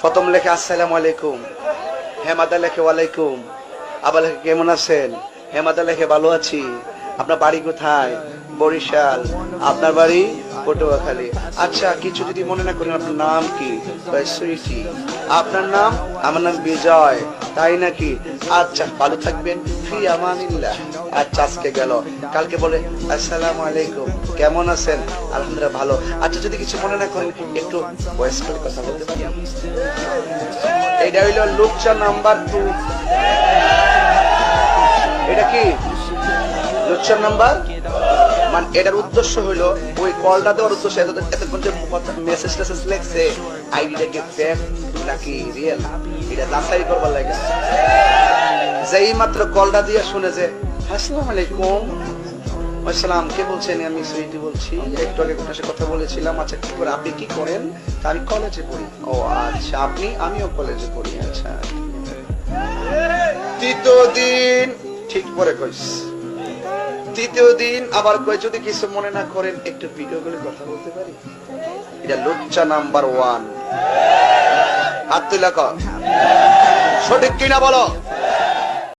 প্রথম লেখে, আসসালামু আলাইকুম। হেমাদা লেখে, ওয়ালাইকুম। আবার লেখে, কেমন আছেন? হেমাদা লেখে, ভালো আছি। আপনার বাড়ি কোথায়? বরিশাল। আপনার বাড়ি? পটুয়াখালী। আচ্ছা কিছু যদি মনে না করেন, আপনার নাম কি? সুইটি। আপনার নাম? আমার নাম বিজয়। তাই নাকি? আচ্ছা ভালো থাকবেন। ফি আমানিল্লাহ। আচ্ছা আজকে গেল। কালকে বলে, আসসালামু আলাইকুম। কেমন আছেন? আলহামদুলিল্লাহ, ভালো। আচ্ছা যদি কিছু মনে না করেন, একটু বয়স করে কথা বলতে পারি? এটা হইল লুকচা নাম্বার টু। এটা কি? লুকচার নাম্বার? মানে এটার উদ্দেশ্য হইল, ওই কলটা দেওয়ার উদ্দেশ্য এত এতক্ষণ যে মেসেজ টেসেজ লেখছে আইডিটা কি ফেক নাকি রিয়েল এটা যাচাই করবার লাগে। যেই মাত্র কলটা দিয়ে শুনে যে আসসালামু আলাইকুম। আসসালাম, কে বলছেন? আমি সুইটি বলছি। একটু আগে আপনার সাথে কথা বলেছিলাম আচ্ছা কি করে আপনি কি করেন? আমি কলেজে পড়ি। ও আচ্ছা আপনি? আমিও কলেজে পড়ি আচ্ছা। তৃতীয় দিন ঠিক পরে কইস। তৃতীয় দিন আবার কই যদি কিছু মনে না করেন, একটু ভিডিও করে কথা বলতে পারি? এটা লুচ্চা নাম্বার ওয়ান হাত তুলে সঠিক কিনা বলো?